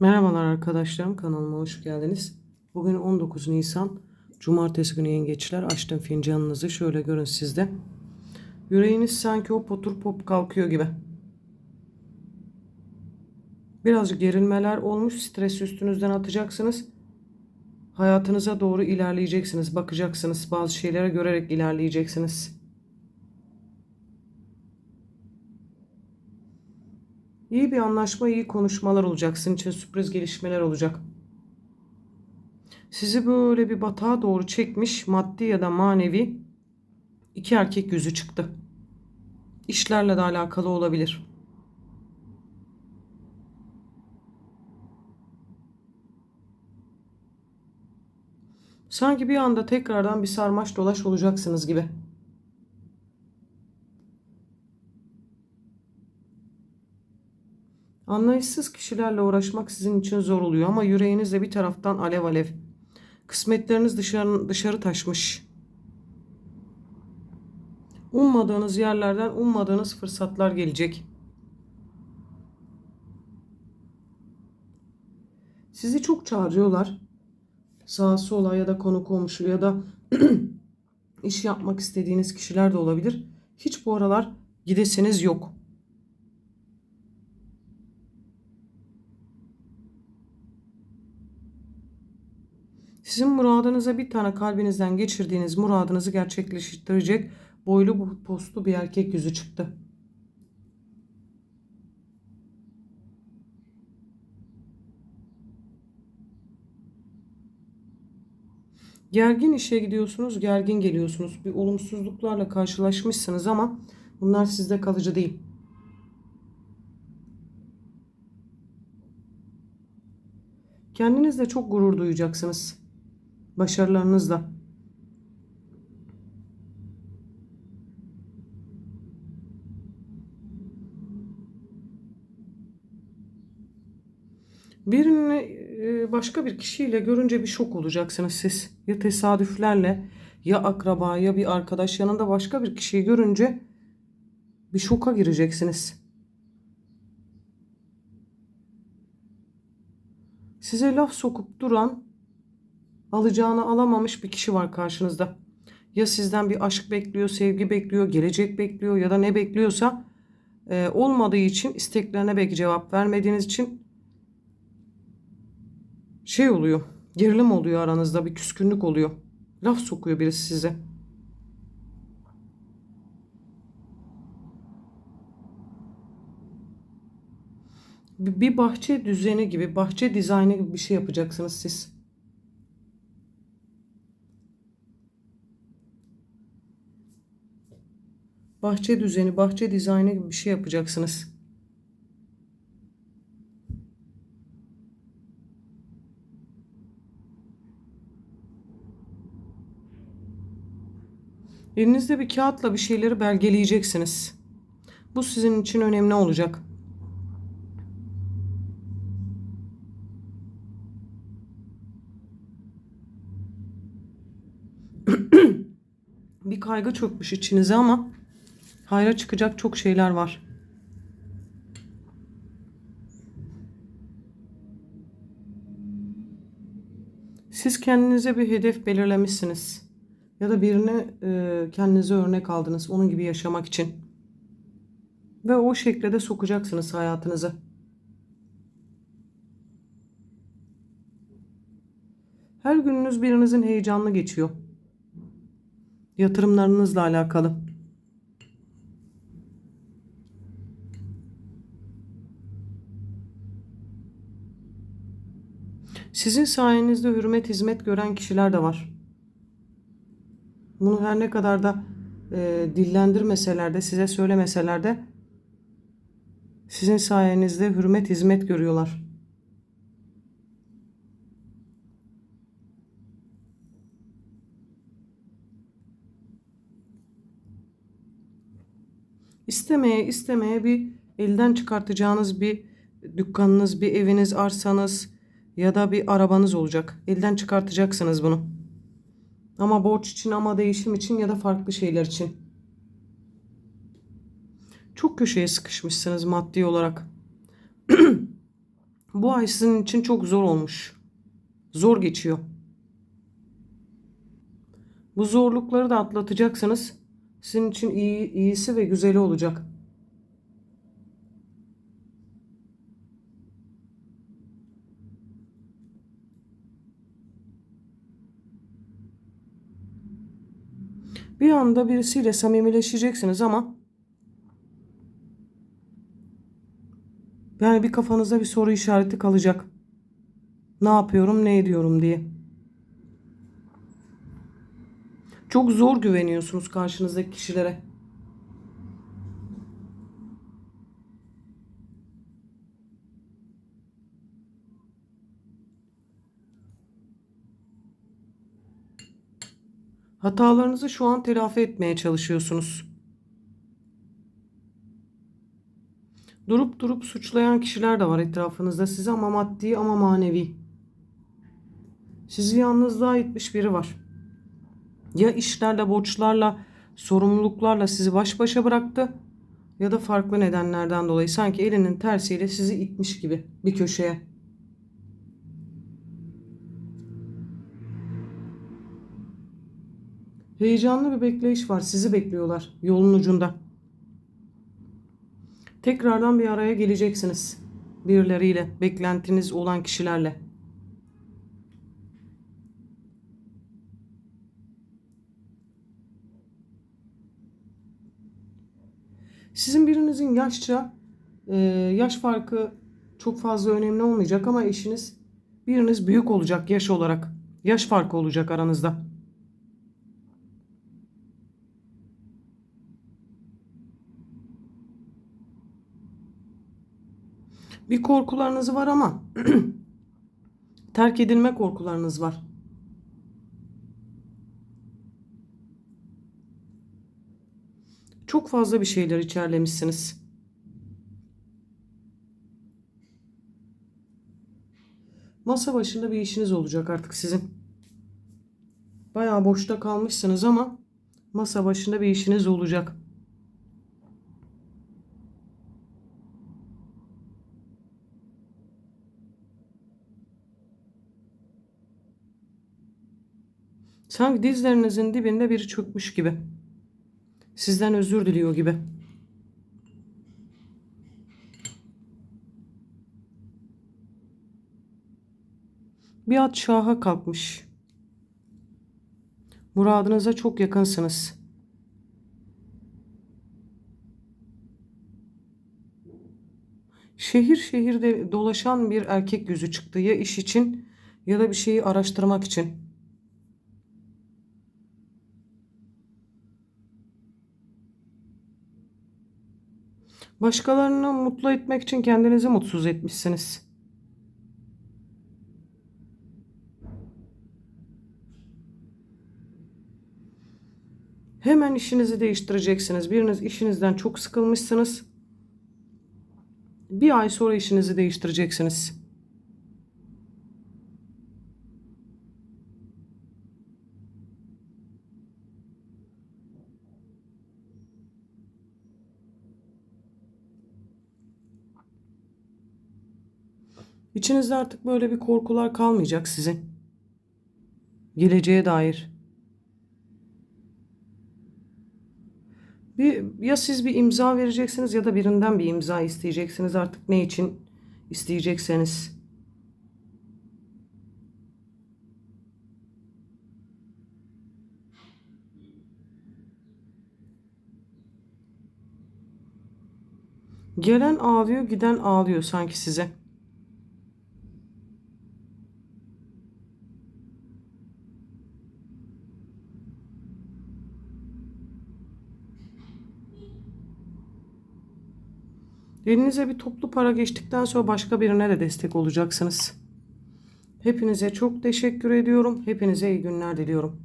Merhabalar arkadaşlarım kanalıma hoş geldiniz. Bugün 19 Nisan Cumartesi günü yengeçler açtım fincanınızı şöyle görün sizde. Yüreğiniz sanki o potur pop kalkıyor gibi. Birazcık gerilmeler olmuş stres üstünüzden atacaksınız. Hayatınıza doğru ilerleyeceksiniz bakacaksınız bazı şeylere görerek ilerleyeceksiniz. İyi bir anlaşma, iyi konuşmalar olacak. Sizin için sürpriz gelişmeler olacak. Sizi böyle bir batağa doğru çekmiş maddi ya da manevi iki erkek yüzü çıktı. İşlerle de alakalı olabilir. Sanki bir anda tekrardan bir sarmaş dolaş olacaksınız gibi. Anlayışsız kişilerle uğraşmak sizin için zor oluyor ama yüreğiniz de bir taraftan alev alev. Kısmetleriniz dışarı, dışarı taşmış. Ummadığınız yerlerden ummadığınız fırsatlar gelecek. Sizi çok çağırıyorlar. Sağa sola ya da konu komşu ya da iş yapmak istediğiniz kişiler de olabilir. Hiç bu aralar gidesiniz yok. Sizin muradınıza bir tane kalbinizden geçirdiğiniz muradınızı gerçekleştirecek boylu postlu bir erkek yüzü çıktı. Gergin işe gidiyorsunuz, gergin geliyorsunuz. Bir olumsuzluklarla karşılaşmışsınız ama bunlar sizde kalıcı değil. Kendinizle çok gurur duyacaksınız. Başarılarınızla. Birini e, başka bir kişiyle görünce bir şok olacaksınız siz. Ya tesadüflerle ya akraba ya bir arkadaş yanında başka bir kişiyi görünce bir şoka gireceksiniz. Size laf sokup duran alacağını alamamış bir kişi var karşınızda. Ya sizden bir aşk bekliyor, sevgi bekliyor, gelecek bekliyor ya da ne bekliyorsa e, olmadığı için isteklerine belki cevap vermediğiniz için şey oluyor. Gerilim oluyor aranızda bir küskünlük oluyor. Laf sokuyor birisi size. Bir bahçe düzeni gibi, bahçe dizaynı gibi bir şey yapacaksınız siz. Bahçe düzeni, bahçe dizaynı gibi bir şey yapacaksınız. Elinizde bir kağıtla bir şeyleri belgeleyeceksiniz. Bu sizin için önemli olacak. bir kaygı çökmüş içinize ama hayra çıkacak çok şeyler var. Siz kendinize bir hedef belirlemişsiniz. Ya da birini e, kendinize örnek aldınız. Onun gibi yaşamak için. Ve o şekilde de sokacaksınız hayatınıza. Her gününüz birinizin heyecanlı geçiyor. Yatırımlarınızla alakalı. Sizin sayenizde hürmet hizmet gören kişiler de var. Bunu her ne kadar da e, dillendirmeseler de size söylemeseler de sizin sayenizde hürmet hizmet görüyorlar. İstemeye istemeye bir elden çıkartacağınız bir dükkanınız, bir eviniz, arsanız ya da bir arabanız olacak. Elden çıkartacaksınız bunu. Ama borç için ama değişim için ya da farklı şeyler için. Çok köşeye sıkışmışsınız maddi olarak. Bu ay sizin için çok zor olmuş. Zor geçiyor. Bu zorlukları da atlatacaksınız. Sizin için iyi, iyisi ve güzeli olacak. Bir anda birisiyle samimileşeceksiniz ama yani bir kafanızda bir soru işareti kalacak. Ne yapıyorum, ne ediyorum diye. Çok zor güveniyorsunuz karşınızdaki kişilere. Hatalarınızı şu an telafi etmeye çalışıyorsunuz. Durup durup suçlayan kişiler de var etrafınızda sizi ama maddi ama manevi. Sizi yalnızlığa itmiş biri var. Ya işlerle, borçlarla, sorumluluklarla sizi baş başa bıraktı ya da farklı nedenlerden dolayı sanki elinin tersiyle sizi itmiş gibi bir köşeye. Heyecanlı bir bekleyiş var. Sizi bekliyorlar yolun ucunda. Tekrardan bir araya geleceksiniz. Birileriyle, beklentiniz olan kişilerle. Sizin birinizin yaşça e, yaş farkı çok fazla önemli olmayacak ama eşiniz biriniz büyük olacak yaş olarak. Yaş farkı olacak aranızda. Bir korkularınız var ama terk edilme korkularınız var. Çok fazla bir şeyler içerlemişsiniz. Masa başında bir işiniz olacak artık sizin. Bayağı boşta kalmışsınız ama masa başında bir işiniz olacak. Sanki dizlerinizin dibinde biri çökmüş gibi. Sizden özür diliyor gibi. Bir at şaha kalkmış. Muradınıza çok yakınsınız. Şehir şehirde dolaşan bir erkek yüzü çıktı ya iş için ya da bir şeyi araştırmak için. Başkalarını mutlu etmek için kendinizi mutsuz etmişsiniz. Hemen işinizi değiştireceksiniz. Biriniz işinizden çok sıkılmışsınız. Bir ay sonra işinizi değiştireceksiniz. İçinizde artık böyle bir korkular kalmayacak sizin. Geleceğe dair. Bir, ya siz bir imza vereceksiniz ya da birinden bir imza isteyeceksiniz artık ne için isteyecekseniz. Gelen ağlıyor, giden ağlıyor sanki size. Elinize bir toplu para geçtikten sonra başka birine de destek olacaksınız. Hepinize çok teşekkür ediyorum. Hepinize iyi günler diliyorum.